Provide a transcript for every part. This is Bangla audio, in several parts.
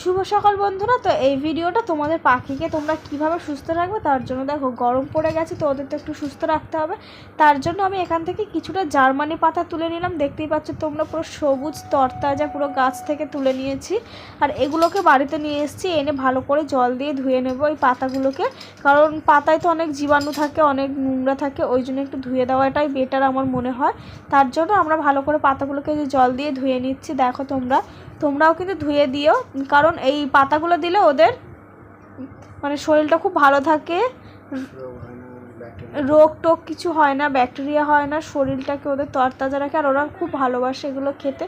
শুভ সকাল বন্ধুরা। তো এই ভিডিওটা তোমাদের পাখিকে তোমরা কীভাবে সুস্থ রাখবে, তার জন্য দেখো গরম পড়ে গেছে, তো ওদের তো একটু সুস্থ রাখতে হবে। তার জন্য আমি এখান থেকে কিছুটা জার্মানি পাতা তুলে নিলাম। দেখতেই পাচ্ছ তোমরা পুরো সবুজ তরতাজা পুরো গাছ থেকে তুলে নিয়েছি। আর এগুলোকে বাড়িতে নিয়ে এসেছি, এনে ভালো করে জল দিয়ে ধুয়ে নেব ওই পাতাগুলোকে। কারণ পাতায় তো অনেক জীবাণু থাকে, অনেক নোংরা থাকে, ওই জন্য একটু ধুয়ে দেওয়াটাই বেটার আমার মনে হয়। তার জন্য আমরা ভালো করে পাতাগুলোকে যে জল দিয়ে ধুয়ে নিচ্ছি, দেখো তোমরা তোমরাও কিন্তু ধুয়ে দিও, কারণ এই পাতাগুলো দিলে ওদের মানে শরীরটা খুব ভালো থাকে। রোগ টোগ কিছু হয় না, ব্যাকটেরিয়া হয় না, শরীরটাকে ওদের তরতাজা রাখে, আর ওরা খুব ভালোবাসে এগুলো খেতে।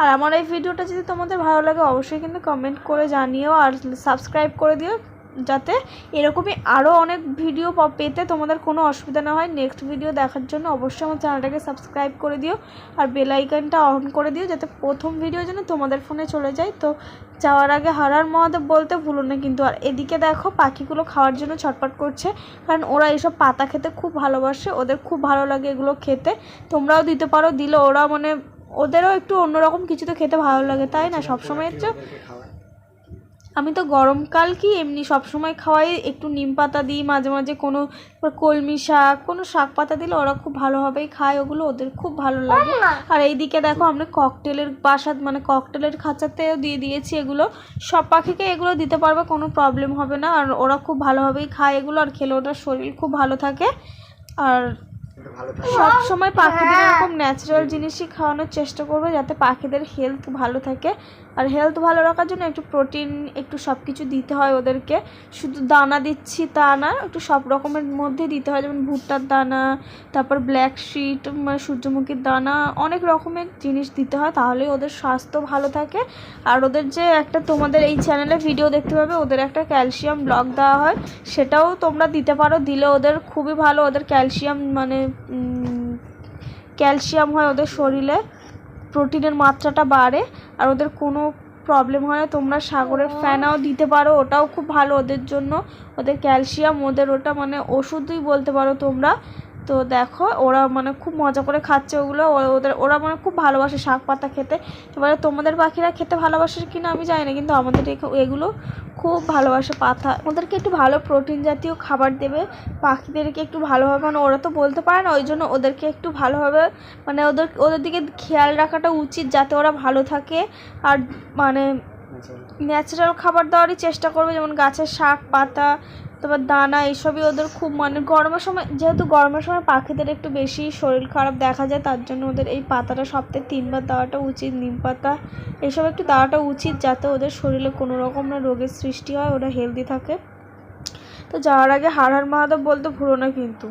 আর আমার এই ভিডিওটা যদি তোমাদের ভালো লাগে, অবশ্যই কিন্তু কমেন্ট করে জানিও, আর সাবস্ক্রাইব করে দিও। যাতে এরকমই আরও অনেক ভিডিও পেতে তোমাদের কোনো অসুবিধা না হয়। নেক্সট ভিডিও দেখার জন্য অবশ্যই আমার চ্যানেলটাকে সাবস্ক্রাইব করে দিও আর বেল আইকনটা অন করে দিও যাতে প্রথম ভিডিও যেন তোমাদের ফোনে চলে যায়। তো যাওয়ার আগে হারার মহাদেব বলতে ভুলো না কিন্তু আর এদিকে দেখো পাখিগুলো খাওয়ার জন্য ছটপট করছে। কারণ ওরা এইসব পাতা খেতে খুব ভালোবাসে, ওদের খুব ভালো লাগে এগুলো খেতে। তোমরাও দিতে পারো, দিলে ওরা মানে ওদেরও একটু অন্যরকম কিছু তো খেতে ভালো লাগে, তাই না? সবসময় হচ্ছে আমি তো গরমকাল কি এমনি সব সময় খাওয়াই একটু নিম পাতা দিই মাঝে মাঝে কোনো কলমি শাক কোনো শাক পাতা দিলে ওরা খুব ভালোভাবেই খায় ওগুলো ওদের খুব ভালো লাগে। আর এইদিকে দেখো আমরা ককটেলের বাসাত মানে ককটেলের খাঁচাতেও দিয়ে দিয়েছি এগুলো। সব পাখিকে এগুলো দিতে পারবে কোনো প্রবলেম হবে না। আর ওরা খুব ভালোভাবেই খায় এগুলো আর খেলে ওদের শরীর খুব ভালো থাকে। আর সব সময় পাখিদের এরকম ন্যাচারাল জিনিসই খাওয়ানোর চেষ্টা করব যাতে পাখিদের হেলথ ভালো থাকে। আর হেলথ ভালো রাখার জন্য একটু প্রোটিন একটু সব কিছু দিতে হয় ওদেরকে। শুধু দানা দিচ্ছি তা না, একটু সব রকমের মধ্যে দিতে হয়, যেমন ভুট্টার দানা, তারপর ব্ল্যাক শিট সূর্যমুখীর দানা, অনেক রকমের জিনিস দিতে হয় তাহলেই ওদের স্বাস্থ্য ভালো থাকে। আর ওদের যে একটা তোমাদের এই চ্যানেলে ভিডিও দেখতে পাবে, ওদের একটা ক্যালসিয়াম ব্লক দেওয়া হয়, সেটাও তোমরা দিতে পারো, দিলে ওদের খুবই ভালো, ওদের ক্যালসিয়াম মানে ক্যালসিয়াম হয় ওদের শরীরে। প্রোটিনের মাত্রাটা বাড়ে আর ওদের কোনো প্রবলেম হয় না। তোমরা সাগরের ফ্যানাও দিতে পারো ওটাও খুব ভালো ওদের জন্য। ওদের ক্যালসিয়াম ওদের ওটা মানে ওষুধই বলতে পারো তোমরা। তো দেখো ওরা মানে খুব মজা করে খাচ্ছে ওগুলো। ও- ওদের ওরা মানে খুব ভালোবাসে শাক পাতা খেতে। এবারে তোমাদের পাখিরা খেতে ভালোবাসে কিনা আমি জানি না কিন্তু আমাদের এগুলো খুব ভালোবাসে পাতা ওদেরকে একটু ভালো প্রোটিন জাতীয় খাবার দেবে। পাখিদেরকে একটু ভালোভাবে মানে ওরা তো বলতে পারে না ওই জন্য ওদেরকে একটু ভালোভাবে মানে ওদের ওদের দিকে খেয়াল রাখাটা উচিত যাতে ওরা ভালো থাকে। আর মানে ন্যাচারাল খাবার দেওয়ারই চেষ্টা করবে, যেমন গাছের শাক, পাতা, তারপর দানা, এইসবই ওদের খুব মানে গরমের সময়, যেহেতু গরমের সময় পাখিদের একটু বেশি শরীর খারাপ দেখা যায়, তার জন্য ওদের এই পাতাটা সপ্তাহে তিনবার দেওয়াটা উচিত, নিম পাতা, এইসব একটু দেওয়াটা উচিত, যাতে ওদের শরীরে কোনো রকম না রোগের সৃষ্টি হয়, ওরা হেলদি থাকে। তো যাওয়ার আগে হাড় হাড় মহাদেব বলতে, ভুলো না কিন্তু।